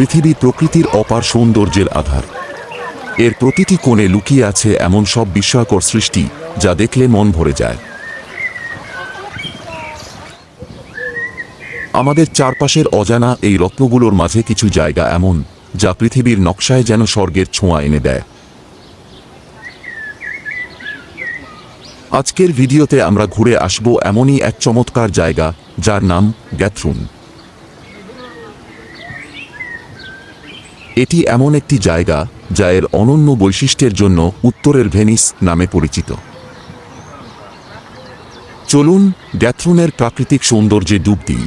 পৃথিবী প্রকৃতির অপার সৌন্দর্যের আধার। এর প্রতিটি কোণে লুকিয়ে আছে এমন সব বিস্ময়কর সৃষ্টি যা দেখলে মন ভরে যায়। আমাদের চারপাশের অজানা এই রত্নগুলোর মাঝে কিছু জায়গা এমন যা পৃথিবীর নকশায় যেন স্বর্গের ছোঁয়া এনে দেয়। আজকের ভিডিওতে আমরা ঘুরে আসব এমনই এক চমৎকার জায়গা যার নাম গ্যাথরুন। এটি এমন একটি জায়গা যা এর অনন্য বৈশিষ্ট্যের জন্য উত্তরের ভেনিস নামে পরিচিত। চলুন গ্যাথরুনের প্রাকৃতিক সৌন্দর্যে ডুব দিই।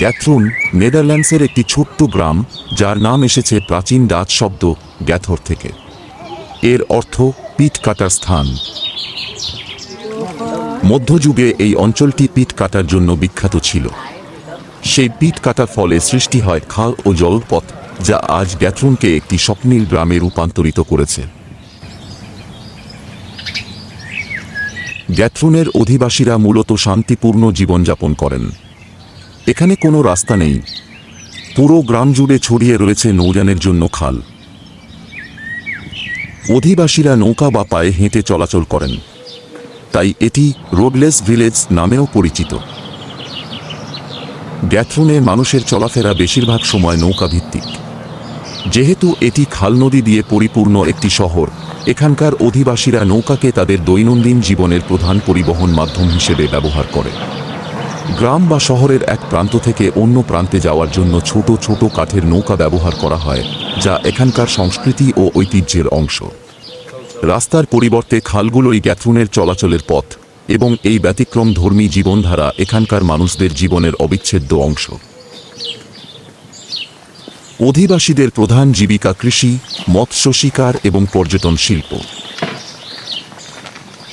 গ্যাথরুন নেদারল্যান্ডসের একটি ছোট্ট গ্রাম, যার নাম এসেছে প্রাচীন ডাচ শব্দ গ্যাথর থেকে। এর অর্থ পিঠ কাটার স্থান। মধ্যযুগে এই অঞ্চলটি পিঠ কাটার জন্য বিখ্যাত ছিল। সেই পিঠ কাটার ফলে সৃষ্টি হয় খাল ও জলপথ, যা আজ গ্যাথরুনকে একটি স্বপ্নীল গ্রামে রূপান্তরিত করেছে। গ্যাথরুনের অধিবাসীরা মূলত শান্তিপূর্ণ জীবনযাপন করেন। এখানে কোনো রাস্তা নেই। পুরো গ্রাম জুড়ে ছড়িয়ে রয়েছে নৌযানের জন্য খাল। অধিবাসীরা নৌকা বা পায়ে হেঁটে চলাচল করেন। তাই এটি রোডলেস ভিলেজ নামেও পরিচিত। গ্যাথরুনে মানুষের চলাফেরা বেশিরভাগ সময় নৌকা ভিত্তিক যেহেতু এটি খাল নদী দিয়ে পরিপূর্ণ একটি শহর, এখানকার অধিবাসীরা নৌকাকে তাদের দৈনন্দিন জীবনের প্রধান পরিবহন মাধ্যম হিসেবে ব্যবহার করে। গ্রাম বা শহরের এক প্রান্ত থেকে অন্য প্রান্তে যাওয়ার জন্য ছোট ছোট কাঠের নৌকা ব্যবহার করা হয়, যা এখানকার সংস্কৃতি ও ঐতিহ্যের অংশ। রাস্তার পরিবর্তে খালগুলোই গ্যাথরুনের চলাচলের পথ এবং এই ব্যতিক্রম ধর্মী জীবনধারা এখানকার মানুষদের জীবনের অবিচ্ছেদ্য অংশ। অধিবাসীদের প্রধান জীবিকা কৃষি, মৎস্য শিকার এবং পর্যটন শিল্প।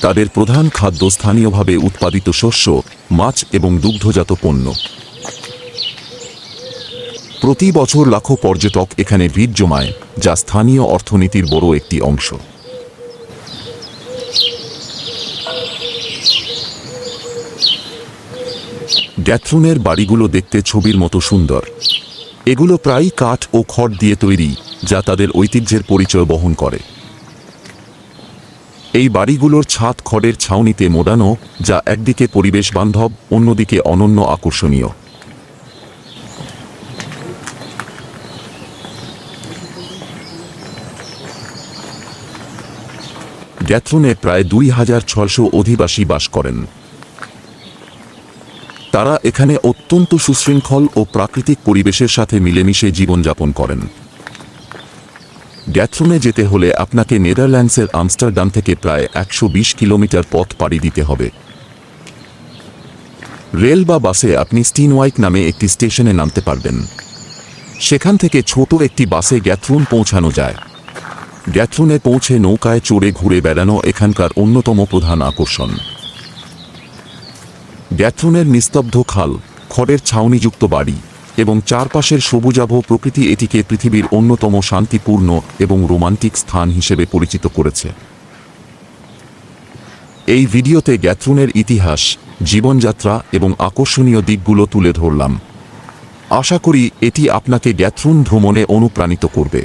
তাদের প্রধান খাদ্য স্থানীয়ভাবে উৎপাদিত শস্য, মাছ এবং দুগ্ধজাত পণ্য। প্রতি বছর লাখো পর্যটক এখানে ভিড় জমায়, যা স্থানীয় অর্থনীতির বড় একটি অংশ। গ্যাথরুনের বাড়িগুলো দেখতে ছবির মতো সুন্দর। এগুলো প্রায়ই কাঠ ও খড় দিয়ে তৈরি, যা তাদের ঐতিহ্যের পরিচয় বহন করে। এই বাড়িগুলোর ছাদ খড়ের ছাউনিতে মোড়ানো, যা একদিকে পরিবেশ বান্ধব, অন্যদিকে অনন্য আকর্ষণীয়। গ্যাথরুনে প্রায় দুই হাজার ছয়শো অধিবাসী বাস করেন। তারা এখানে অত্যন্ত সুশৃঙ্খল ও প্রাকৃতিক পরিবেশের সাথে মিলেমিশে জীবনযাপন করেন। গ্যাথরুনে যেতে হলে আপনাকে নেদারল্যান্ডসের আমস্টারডাম থেকে প্রায় একশো বিশ কিলোমিটার পথ পাড়ি দিতে হবে। রেল বা বাসে আপনি স্টিনওয়াইক নামে একটি স্টেশনে নামতে পারবেন। সেখান থেকে ছোট একটি বাসে গ্যাথরুন পৌঁছানো যায়। গ্যাথরুনে পৌঁছে নৌকায় চড়ে ঘুরে বেড়ানো এখানকার অন্যতম প্রধান আকর্ষণ। গ্যাথরুনের নিস্তব্ধ খাল, খড়ের ছাউনিযুক্ত বাড়ি এবং চারপাশের সবুজাভ প্রকৃতি এটিকে পৃথিবীর অন্যতম শান্তিপূর্ণ এবং রোমান্টিক স্থান হিসেবে পরিচিত করেছে। এই ভিডিওতে গ্যাথরুনের ইতিহাস, জীবনযাত্রা এবং আকর্ষণীয় দিকগুলো তুলে ধরলাম। আশা করি এটি আপনাকে গ্যাথরুন ভ্রমণে অনুপ্রাণিত করবে।